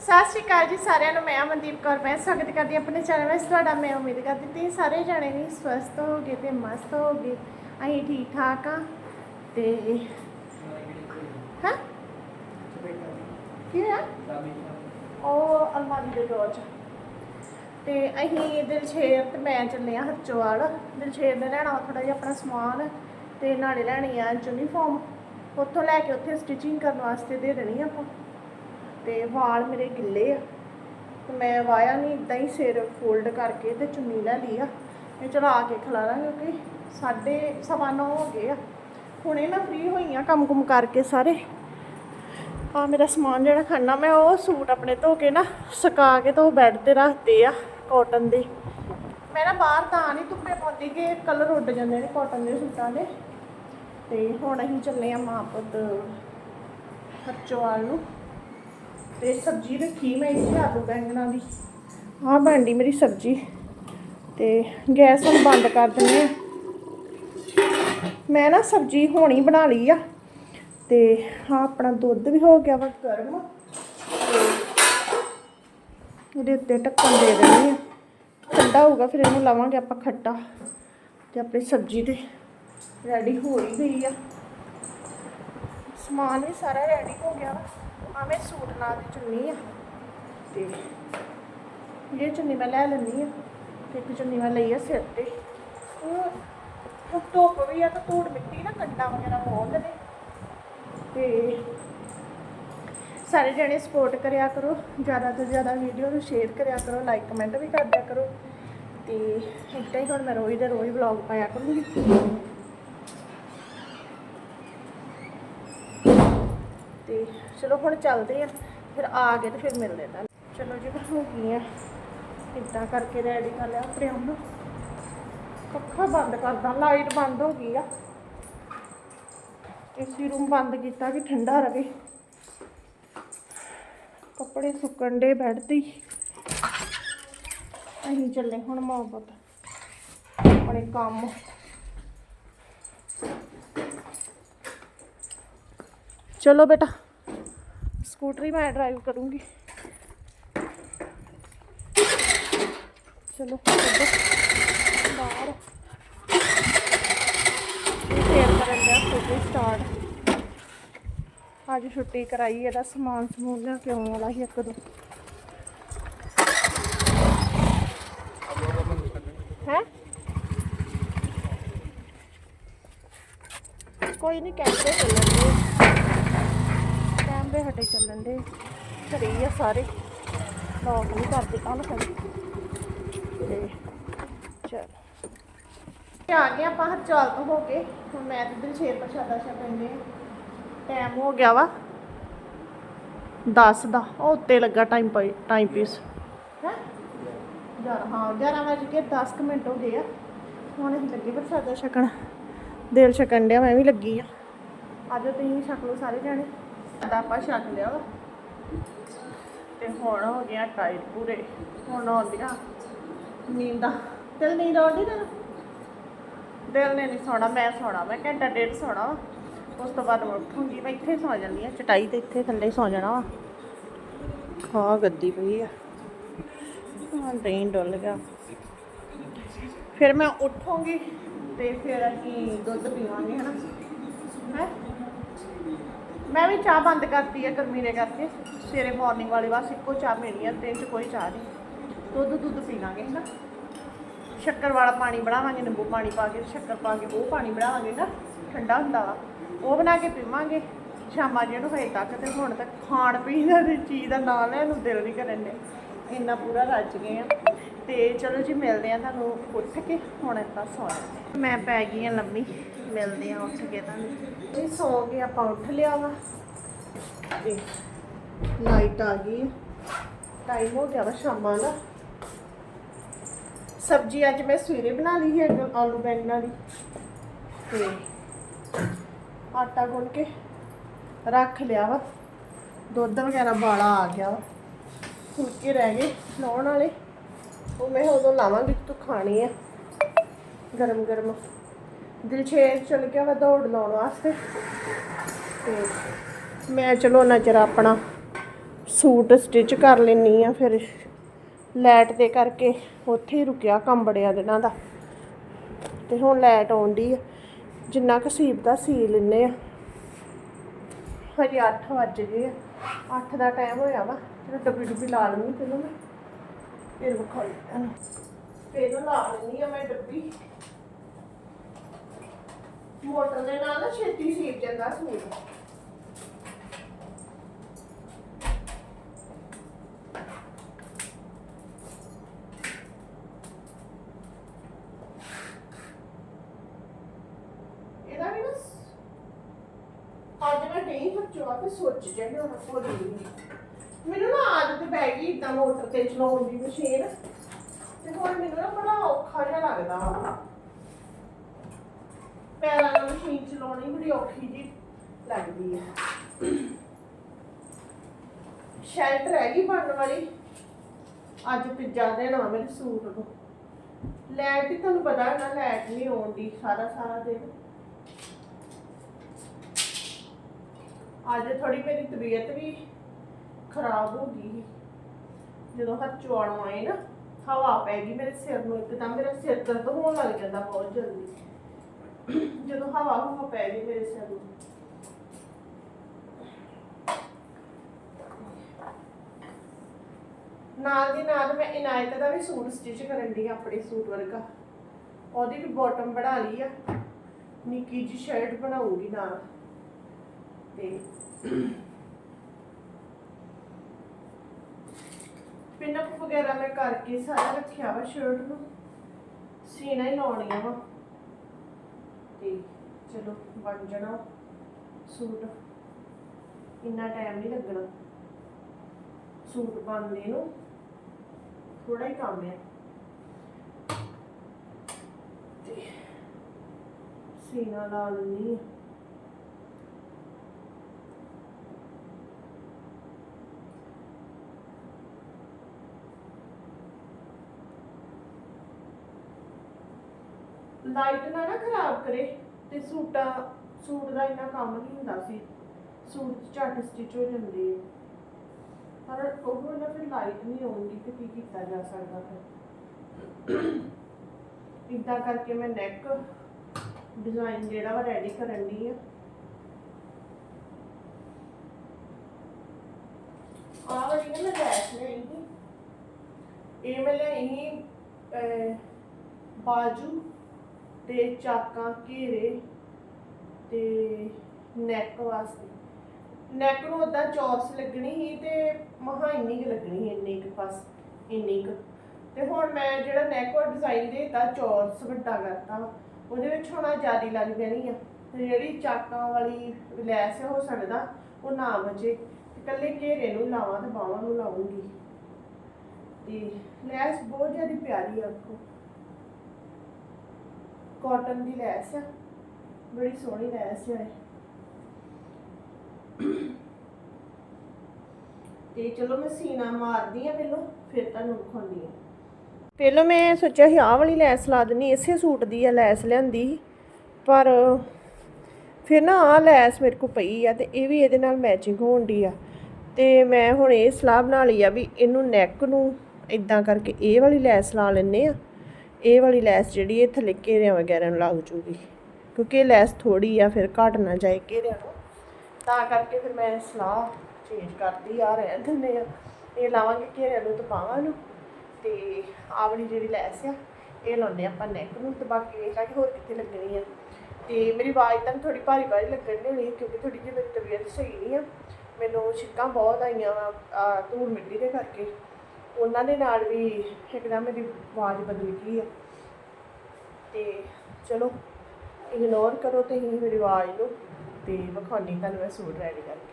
ਸਤਿ ਸ਼੍ਰੀ ਅਕਾਲ ਜੀ ਸਾਰਿਆਂ ਨੂੰ, ਮੈਂ ਮਨਦੀਪ ਕੌਰ, ਮੈਂ ਸਵਾਗਤ ਕਰਦੀ ਹਾਂ ਆਪਣੇ ਚੈਨਲ ਵਿੱਚ। ਤੁਹਾਡਾ ਮੈਂ ਉਮੀਦ ਕਰਦੀ ਤੁਸੀਂ ਸਾਰੇ ਜਣੇ ਵੀ ਸਵਸਥ ਹੋਗੇ ਤੇ ਮਸਤ ਹੋਗੇ ਅਸੀਂ ਠੀਕ ਠਾਕ ਆ ਤੇ ਹਾਂ? ਕੀ ਹੈ ਉਹ ਅਲਮਾਰੀ ਦੇ ਡੋਰ 'ਚ। ਤੇ ਅਸੀਂ ਦਿਲਸ਼ੇਰ ਤੇ ਮੈਂ ਚੱਲੇ ਆ ਹਰਚੋਵਾਲ ਦਿਲਸ਼ੇਰ ਨੇ ਲੈਣਾ ਥੋੜਾ ਜਿਹਾ ਆਪਣਾ ਸਮਾਨ ਤੇ ਨਾਲੇ ਲੈਣੀ ਆ ਯੂਨੀਫਾਰਮ ਉੱਥੋਂ ਲੈ ਕੇ ਉੱਥੇ ਸਟਿਚਿੰਗ ਕਰਨ ਵਾਸਤੇ ਦੇ ਦੇਣੀ ਆਪਾਂ। ਤੇ ਵਾਲ ਮੇਰੇ ਗਿੱਲੇ ਆ। ਤੇ ਮੈਂ ਵਾਇਆ ਨਹੀਂ ਇਦਾਂ ਹੀ ਸਿਰ ਫੋਲਡ ਕਰਕੇ ਤੇ ਚੁੰਨੀ ਲੈ ਲਈ ਆ। ਇਹ ਚਲਾ ਕੇ ਖਿਲਾਰਾਂਗੇ ਕਿਉਂਕਿ ਸਾਢੇ ਸਵਾ ਨੌ ਹੋ ਗਏ ਆ। ਹੁਣੇ ਮੈਂ ਫ੍ਰੀ ਹੋਈ ਆ ਕੰਮ ਕੁਮ ਕਰਕੇ ਸਾਰੇ। ਆ ਮੇਰਾ ਸਮਾਨ ਜਿਹੜਾ ਖੜਨਾ, ਮੈਂ ਉਹ ਸੂਟ ਆਪਣੇ ਧੋ ਕੇ ਨਾ ਸੁਕਾ ਕੇ ਤੇ ਉਹ ਬੈੱਡ ਤੇ ਰੱਖਦੇ ਆ ਕਾਟਨ ਦੇ। ਮੈਂ ਨਾ ਬਾਹਰ ਤਾਂ ਨਹੀਂ ਧੁੱਪੇ ਪਾਉਂਦੀ ਕਿ ਕਲਰ ਉੱਡ ਜਾਂਦੇ ਨੇ ਕਾਟਨ ਦੇ ਸੂਟਾਂ ਦੇ। ਤੇ ਹੁਣ ਅਸੀਂ ਚੱਲੇ ਆ ਮਾਂ ਪੁੱਤ ਹਰਚੋਵਾਲ ਨੂੰ। ਤੇ ਸਬਜ਼ੀ ਰੱਖੀ ਮੈਂ ਇੱਥੇ ਆਲੂ ਬੈਂਗਣਾ ਦੀ। ਆਹ ਬਣਦੀ ਮੇਰੀ ਸਬਜ਼ੀ। ਤੇ ਗੈਸ ਹੁਣ ਬੰਦ ਕਰ ਦਿੰਦੇ ਆ। ਮੈਂ ਨਾ ਸਬਜ਼ੀ ਹੋਣੀ ਬਣਾ ਲਈ ਆ। ਤੇ ਆਹ ਆਪਣਾ ਦੁੱਧ ਵੀ ਹੋ ਗਿਆ ਵਾ ਗਰਮ। ਤੇ ਇਹਦੇ ਉੱਤੇ ਢੱਕਣ ਦੇ ਦਿੰਦੇ ਆ। ਠੰਡਾ ਹੋਊਗਾ, ਫਿਰ ਇਹਨੂੰ ਲਾਵਾਂਗੇ ਆਪਾਂ ਖੱਟਾ। ਤੇ ਆਪਣੀ ਸਬਜ਼ੀ ਤੇ ਰੈਡੀ ਹੋ ਹੀ ਗਈ ਆ। ਸਮਾਨ ਵੀ ਸਾਰਾ ਰੈਡੀ ਹੋ ਗਿਆ ਵਾ। ਆਵੇਂ ਸੂਟ ਨਾਲ ਦੀ ਚੁੰਨੀ ਆ। ਤੇ ਇਹ ਚੁੰਨੀ ਮੈਂ ਲੈ ਲੈਣੀ ਆ। ਤੇ ਇੱਕ ਚੁੰਨੀ ਮੈਂ ਲਈ ਆ ਸਿਰ ਤੇ। ਉਹ ਧੁੱਪ ਵੀ ਆ ਤਾਂ ਧੂੜ ਮਿੱਟੀ ਨਾ ਕੰਡਾ ਵਗੈਰਾ ਬਹੁਤ ਨੇ। ਤੇ ਸਾਰੇ ਜਣੇ ਸਪੋਰਟ ਕਰਿਆ ਕਰੋ। ਜ਼ਿਆਦਾ ਤੋਂ ਜ਼ਿਆਦਾ ਵੀਡੀਓ ਨੂੰ ਸ਼ੇਅਰ ਕਰਿਆ ਕਰੋ ਲਾਈਕ ਕਮੈਂਟ ਵੀ ਕਰ ਦਿਆ ਕਰੋ। ਤੇ ਇੱਦਾਂ ਹੀ ਹੁਣ ਮੈਂ ਰੋਜ਼ ਦਾ ਰੋਜ਼ ਵਲੌਗ ਪਾਇਆ ਕਰੂੰਗੀ ਤੇ ਚਲੋ ਹੁਣ ਚੱਲਦੇ ਆ, ਫਿਰ ਆ ਕੇ ਤੇ ਫਿਰ ਮਿਲਦੇ ਤਾਂ ਚਲੋ ਜੀ ਮੈਂ ਹੋ ਗਈ ਆ ਇੱਦਾਂ ਕਰਕੇ ਰੈਡੀ ਕਰ ਲਿਆ ਆਪਣੇ ਆਪ ਪੱਖਾ ਬੰਦ ਕਰਦਾ ਲਾਈਟ ਬੰਦ ਹੋ ਗਈ ਆ। ਏਸੀ ਰੂਮ ਬੰਦ ਕੀਤਾ ਕਿ ਠੰਡਾ ਰਵੇ। ਕੱਪੜੇ ਸੁੱਕਣ ਦੇ ਬੈੱਡ ਤੇ ਅਸੀਂ ਚੱਲੇ ਹੁਣ ਮੁਹੱਬਤ। ਆਪਣੇ ਕੰਮ। ਚਲੋ ਬੇਟਾ। ਸਕੂਟਰੀ ਮੈਂ ਡਰਾਈਵ ਕਰੂੰਗੀ ਚਲੋ ਇੱਧਰ ਬਾਹਰ ਫੇਰ ਕਰਨ ਦਾ ਸਕੂਟਰੀ ਸਟਾਰਟ ਅੱਜ ਛੁੱਟੀ ਕਰਾਈ ਇਹਦਾ ਸਮਾਨ ਸਮੂਨ ਲਿਆ ਕੇ ਆਉਣ ਵਾਲਾ ਸੀ ਇੱਕ ਦੋ ਹੈ ਕੋਈ ਨਹੀਂ ਕੈਮਰੇ ਸਾਡੇ ਚੱਲਣ ਦੇ ਘਰੇ ਹੀ ਆ ਸਾਰੇ। ਲੌਕ ਨਹੀਂ ਕਰਦੇ ਕੱਲ ਕਰੀ ਤੇ ਚਲ। ਆ ਗਏ ਆਪਾਂ ਹਰਚਾਲ ਤੋਂ ਹੋ ਕੇ। ਹੁਣ ਮੈਂ ਤੇ ਦਿਲਸ਼ੇਰ ਪ੍ਰਸ਼ਾਦਾ ਛਕਣਗੇ ਟਾਈਮ ਹੋ। ਗਿਆ ਵਾ। 10 ਦਾ। ਉਹ ਉੱਤੇ ਲੱਗਾ ਟਾਈਮ ਟਾਈਮ ਪੀਸ ਹੈ? ਯਾਰ ਹਾਂ 11 ਵਜੇ ਕੇ 10 ਕੁ ਮਿੰਟ ਹੋ ਗਏ ਆ। ਹੁਣ ਅਸੀਂ ਲੱਗੇ ਪ੍ਰਸ਼ਾਦਾ ਛਕਣ। ਦਿਲ ਛਕਣ ਡਿਆ, ਮੈਂ ਵੀ ਲੱਗੀ ਆ। ਅੱਜ ਤੁਸੀਂ ਛਕ ਲਓ ਸਾਰੇ ਜਾਣੇ। ਸਾਡਾ ਆਪਾਂ ਛਕ ਲਿਆ ਵਾ। ਤੇ ਹੁਣ ਹੋ ਗਿਆ ਟਾਈਟ ਪੂਰੇ। ਹੁਣ ਆਉਂਦੀਆਂ ਨੀਂਦਾਂ। ਦਿਲ ਨੀਂਦ ਆਉਂਦੀ ਤੈਨੂੰ? ਦਿਲ ਨੇ ਨਹੀਂ ਸੌਣਾ, ਮੈਂ ਸੌਣਾ। ਮੈਂ ਘੰਟਾ ਡੇਢ ਸੌਣਾ ਉਸ ਤੋਂ ਬਾਅਦ ਉੱਠੂੰਗੀ। ਮੈਂ ਇੱਥੇ ਸੌ ਜਾਂਦੀ ਆ ਚਟਾਈ ਤੇ ਇੱਥੇ ਥੱਲੇ ਸੌ ਜਾਣਾ ਵਾ। ਹਾਂ ਗੱਦੀ ਪਈ ਆ। ਹਾਂ ਦਹੀਂ ਡੁੱਲ ਗਿਆ। ਫਿਰ ਮੈਂ ਉੱਠੂੰਗੀ ਤੇ ਫਿਰ ਅਸੀਂ ਦੁੱਧ ਪੀਵਾਂਗੇ, ਹਨਾ। ਮੈਂ ਵੀ ਚਾਹ ਬੰਦ ਕਰਤੀ ਹੈ ਗਰਮੀ ਦੇ ਕਰਕੇ। ਸਵੇਰੇ ਮਾਰਨਿੰਗ ਵਾਲੀ ਬਸ ਇੱਕੋ ਚਾਹ ਪੀਣੀ ਹੈ ਦਿਨ 'ਚ ਕੋਈ ਚਾਹ ਨਹੀਂ। ਦੁੱਧ ਦੁੱਧ ਪੀ ਲਾਂਗੇ ਨਾ ਸ਼ੱਕਰ ਵਾਲਾ ਪਾਣੀ ਬਣਾਵਾਂਗੇ, ਨਿੰਬੂ ਪਾਣੀ ਪਾ ਕੇ, ਸ਼ੱਕਰ ਪਾ ਕੇ ਉਹ ਪਾਣੀ ਬਣਾਵਾਂਗੇ ਨਾ ਠੰਡਾ ਹੁੰਦਾ ਵਾ। ਉਹ ਬਣਾ ਕੇ ਪੀਵਾਂਗੇ। ਸ਼ਾਮਾਂ ਜਿਹਨੂੰ ਹਜੇ ਤੱਕ ਤੇ ਹੁਣ ਤੱਕ ਖਾਣ ਪੀਣ ਦੀ ਚੀਜ਼ ਦਾ ਨਾਂ ਲੈਣ ਨੂੰ ਦਿਲ ਨਹੀਂ ਕਰਨ ਦੇ ਇੰਨਾ ਪੂਰਾ ਰੱਜ ਗਏ ਆ। ਤੇ ਚਲੋ ਜੀ, ਮਿਲਦੇ ਆ ਤੁਹਾਨੂੰ ਉੱਠ ਕੇ। ਹੁਣ ਆਪਾਂ ਸੌ ਮੈਂ ਪੈ ਗਈ ਆ ਲੰਮੀ। ਮਿਲਦੇ ਆ ਉੱਠ ਕੇ ਤੁਹਾਨੂੰ ਜੀ ਸੌ ਕੇ ਆਪਾਂ ਉੱਠ ਲਿਆ ਵਾ। ਤੇ ਲਾਈਟ ਆ ਗਈ। ਟਾਈਮ ਹੋ ਗਿਆ ਵਾ ਸ਼ਾਮਾਂ ਦਾ। ਸਬਜ਼ੀ ਅੱਜ ਮੈਂ ਸਵੇਰੇ ਬਣਾ ਲਈ ਹੈ ਆਲੂ ਬੈਂਗਣਾ ਦੀ ਤੇ ਆਟਾ ਗੁੰਨ ਕੇ ਰੱਖ ਲਿਆ ਵਾ। ਦੁੱਧ ਵਗੈਰਾ ਬਾਲਾ ਆ ਗਿਆ ਵਾ। ਫੁਲਕੇ ਰਹਿ ਗਏ ਲਾਉਣ ਵਾਲੇ। ਉਹ ਮੈਂ ਉਦੋਂ ਲਾਵਾਂਗੀ, ਤੂੰ ਖਾਣੇ ਆ। ਗਰਮ ਗਰਮ। ਦਿਲਸ਼ੇਰ ਚਲ ਗਿਆ ਵਾ ਦੌੜ ਲਾਉਣ ਵਾਸਤੇ। ਤੇ ਮੈਂ ਚਲੋ ਨਜ਼ਰ ਆਪਣਾ ਸੂਟ ਸਟਿਚ ਕਰ ਲੈਣੀ ਆ ਫਿਰ ਲੈਟ ਦੇ ਕਰਕੇ ਉੱਥੇ ਹੀ ਰੁਕਿਆ ਕੰਮ ਬੜਿਆ ਦਿਨਾਂ ਦਾ। ਤੇ ਹੁਣ ਲੈਟ ਆਉਂਦੀ ਆ, ਜਿੰਨਾ ਕੁ ਸੀਬ ਦਾ ਸੀ ਲੈਨੇ ਆ। ਹਜੇ 8 ਵੱਜ ਗਏ ਆ 8 ਦਾ ਟਾਈਮ ਹੋਇਆ ਵਾ ਚਲੋ ਡੱਬੀ ਡੁੱਬੀ ਲਾ ਲੈਣੀ ਪਹਿਲਾਂ ਮੈਂ। ਫਿਰ ਵਿਖਾਈ ਤੁਹਾਨੂੰ ਪਹਿਲਾਂ ਲਾ ਲੈਣੀ ਆ ਮੈਂ ਡੱਬੀ। ਮੋਟਰ ਦੇ ਨਾਲ ਨਾ ਛੇਤੀ ਸੀਪ ਜਾਂਦਾ ਸੂਟ ਇਹਦਾ ਵੀ ਨਾ ਅੱਜ ਮੈਂ ਨਹੀਂ ਸੋਚਿਆ ਕਿ ਸੋਚ ਜੇ ਨਾ ਭੁੱਲ ਗਈ ਮੈਨੂੰ ਨਾ ਆਦਤ ਪੈ ਗਈ ਇਦਾਂ ਮੋਟਰ ਤੇ ਚਲਾਉਣ ਦੀ ਮਸ਼ੀਨ। ਤੇ ਹੁਣ ਮੈਨੂੰ ਨਾ ਬੜਾ ਔਖਾ ਜਿਹਾ ਲੱਗਦਾ। ਪੈਰਾਂ ਨਾਲ ਮਸ਼ੀਨ ਚਲਾਉਣੀ ਬੜੀ ਔਖੀ ਜੀ ਲੱਗਦੀ ਹੈ ਸ਼ਰਟ ਰਹਿ ਗਈ ਬਣਨ ਵਾਲੀ। ਅੱਜ ਤੀਜਾ ਦਿਨ ਆ ਮੇਰੇ ਸੂਟ ਨੂੰ। ਲੈਟ ਹੀ ਤੁਹਾਨੂੰ ਪਤਾ ਹੈ ਨਾ, ਲੈਟ ਨਹੀਂ ਆਉਂਦੀ ਸਾਰਾ ਸਾਰਾ ਦਿਨ। ਅੱਜ ਥੋੜੀ ਮੇਰੀ ਤਬੀਅਤ ਵੀ ਖਰਾਬ ਹੋ ਗਈ ਜਦੋਂ ਹੱਥ ਚੋਣ ਆਏ ਨਾ, ਹਵਾ ਪੈ ਗਈ ਮੇਰੇ ਸਿਰ ਨੂੰ ਇੱਕਦਮ, ਮੇਰਾ ਸਿਰ ਦਰਦ ਹੋਣ ਲੱਗ ਜਾਂਦਾ ਬਹੁਤ ਜਲਦੀ। ਜਦੋਂ ਹਵਾ ਹਵਾ ਪੈ ਗਈ ਮੇਰੇ ਸਿਰ ਨੂੰ। ਨਾਲ ਦੀ ਨਾਲ ਮੈਂ ਇਨਾਇਤ ਦਾ ਵੀ ਸੂਟ ਸਟਿਚ ਕਰਨ ਦੀ ਆਪਣੇ ਸੂਟ ਵਰਗਾ। ਉਹਦੀ ਵੀ ਬਾਟਮ ਬਣਾ ਲਈ ਆ। ਨਿੱਕੀ ਜੀ ਸ਼ਰਟ ਬਣਾਉਂਗੀ ਨਾਲ। ਤੇ ਪਿਨਅਪ ਵਗੈਰਾ ਮੈਂ ਕਰਕੇ ਸਾਰਾ ਰੱਖਿਆ ਵਾ ਸ਼ਰਟ ਨੂੰ। ਸੀਨਾ ਹੀ ਲਾਉਣੀ ਆ ਵਾ। ਤੇ ਚਲੋ ਬਣ ਜਾਣਾ ਸੂਟ। ਇੰਨਾ ਟਾਈਮ ਨਹੀਂ ਲੱਗਣਾ। ਸੂਟ ਬਣਦੇ ਨੂੰ ਥੋੜਾ ਹੀ ਕੰਮ ਹੈ। ਤੇ ਸੀਨਾ ਲਾ ਲੈਣੀ ਲਾਈਟ ਨਾ ਨਾ ਖਰਾਬ ਕਰੇ ਤੇ ਸੂਟਾਂ, ਸੂਟ ਦਾ ਇੰਨਾ ਕੰਮ ਨਹੀਂ ਹੁੰਦਾ ਸੀ। ਸੂਟ ਝੱਟ ਸਟਿਚ ਹੋ ਜਾਂਦੇ ਪਰ ਉਹ ਨਾ ਫਿਰ ਲਾਈਟ ਨਹੀਂ ਆਉਂਦੀ ਤੇ ਕੀ ਕੀਤਾ ਜਾ ਸਕਦਾ ਫਿਰ? ਇਦਾਂ ਕਰਕੇ ਮੈਂ ਨੈਕ ਡਿਜ਼ਾਈਨ ਜਿਹੜਾ ਵਾ ਰੈਡੀ ਕਰਨ ਦੀ ਆ। ਆਹ ਵਾਲੀ ਨਾ ਮੈਂ ਲੈਸ ਲਈ ਸੀ। ਇਹ ਮੈਂ ਲਈ ਸੀ ਬਾਜੂ। ਤੇ ਚਾਕਾਂ ਘੇਰੇ ਤੇ ਨੈਕ ਵਾਸਤੇ। ਨੈਕ ਨੂੰ ਉਦਾਂ ਚੌਰਸ ਲੱਗਣੀ ਸੀ ਤੇ ਮਹਾ ਇੰਨੀ ਕੁ ਲੱਗਣੀ ਸੀ ਇੰਨੀ ਕੁ ਬਸ, ਇੰਨੀ ਕੁ। ਤੇ ਹੁਣ ਮੈਂ ਜਿਹੜਾ ਨੈਕ ਉਹ ਡਿਜ਼ਾਈਨ ਦੇਤਾ ਚੌਰਸ ਵੱਡਾ ਕਰਤਾ। ਉਹਦੇ ਵਿੱਚ ਹੁਣ ਜਿਆਦੀ ਲੱਗ ਜਾਣੀ ਆ। ਤੇ ਜਿਹੜੀ ਚਾਕਾਂ ਵਾਲੀ ਲੈਸ ਹੈ ਹੋ ਸਕਦਾ ਉਹ ਨਾ ਬਚੇ। ਤੇ ਕੱਲੇ ਘੇਰੇ ਨੂੰ ਲਾਵਾਂ ਤੇ ਬਾਹਾਂ ਨੂੰ ਲਾਉਂਗੀ। ਤੇ ਲੈਸ ਬਹੁਤ ਜ਼ਿਆਦਾ ਪਿਆਰੀ ਆ ਆਪਕੋ ਕਾਟਨ ਦੀ ਲੈਸ ਆ। ਬੜੀ ਸੋਹਣੀ ਲੈਸ ਆ ਤੇ ਚਲੋ ਮੈਂ ਸੀਨਾ ਮਾਰਦੀ ਆ ਪਹਿਲਾਂ, ਫਿਰ ਤੁਹਾਨੂੰ ਵਿਖਾਉਂਦੀ ਆ। ਪਹਿਲਾਂ ਮੈਂ ਸੋਚਿਆ ਸੀ ਆਹ ਵਾਲੀ ਲੈਸ ਲਾ ਦਿੰਨੀ, ਇਸੇ ਸੂਟ ਦੀ ਆ ਲੈਸ ਲਿਆਂਦੀ ਪਰ ਫਿਰ ਨਾ ਆਹ ਲੈਸ ਮੇਰੇ ਕੋਲ ਪਈ ਆ ਤੇ ਇਹ ਵੀ ਇਹਦੇ ਨਾਲ ਮੈਚਿੰਗ ਹੋਣ ਦੀ ਆ। ਤੇ ਮੈਂ ਹੁਣ ਇਹ ਸਲਾਹ ਬਣਾ ਲਈ ਆ ਵੀ ਇਹਨੂੰ ਨੈਕ ਨੂੰ ਇਦਾਂ ਕਰਕੇ ਇਹ ਵਾਲੀ ਲੈਸ ਲਾ ਲੈਨੇ ਆ। ਇਹ ਵਾਲੀ ਲੈਸ ਜਿਹੜੀ ਇਹ ਥੱਲੇ ਘੇਰਿਆਂ ਵਗੈਰਾ ਨੂੰ ਲੱਗ ਜੂਗੀ। ਕਿਉਂਕਿ ਇਹ ਲੈਸ ਥੋੜੀ ਆ, ਫਿਰ ਘਟ ਨਾ ਜਾਏ ਘੇਰਿਆਂ ਨੂੰ। ਤਾਂ ਕਰਕੇ ਫਿਰ ਮੈਂ ਸਲਾਹ ਚੇਂਜ ਕਰਦੀ ਆ, ਰਹਿਣ ਦਿੰਦੇ ਆ। ਇਹ ਲਾਵਾਂਗੇ ਘੇਰਿਆਂ ਨੂੰ ਤੇ ਬਾਹਾਂ ਨੂੰ। ਤੇ ਆਹ ਵਾਲੀ ਜਿਹੜੀ ਲੈਸ ਆ, ਇਹ ਲਾਉਂਦੇ ਆਪਾਂ ਨੈਕ ਨੂੰ। ਤੇ ਬਾਕੀ ਵੇਖ ਲਾਂਗੇ ਹੋਰ ਕਿੱਥੇ ਲੱਗਣੀ ਆ। ਤੇ ਮੇਰੀ ਆਵਾਜ਼ ਤਾਂ ਥੋੜੀ ਭਾਰੀ ਭਾਰੀ ਲੱਗਣ ਦੀ ਹੋਣੀ, ਕਿਉਂਕਿ ਥੋੜੀ ਜਿਹੀ ਮੇਰੀ ਤਬੀਅਤ ਸਹੀ ਨਹੀਂ ਆ। ਮੈਨੂੰ ਛਿੱਕਾਂ ਬਹੁਤ ਆਈਆਂ ਵਾ ਧੂੜ ਮਿੱਟੀ ਦੇ ਕਰਕੇ। ਉਹਨਾਂ ਦੇ ਨਾਲ ਵੀ ਇੱਕਦਮ ਮੇਰੀ ਆਵਾਜ਼ ਬਦਲ ਗਈ ਆ। ਤੇ ਚਲੋ ਇਗਨੋਰ ਕਰੋ ਤੁਸੀਂ ਮੇਰੀ ਆਵਾਜ਼ ਨੂੰ ਤੇ ਵਿਖਾਉਣੀ ਤੁਹਾਨੂੰ ਮੈਂ ਸੂਟ ਰੈਡੀ ਕਰਕੇ।